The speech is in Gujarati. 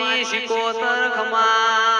મારી શિકોતર ખમા.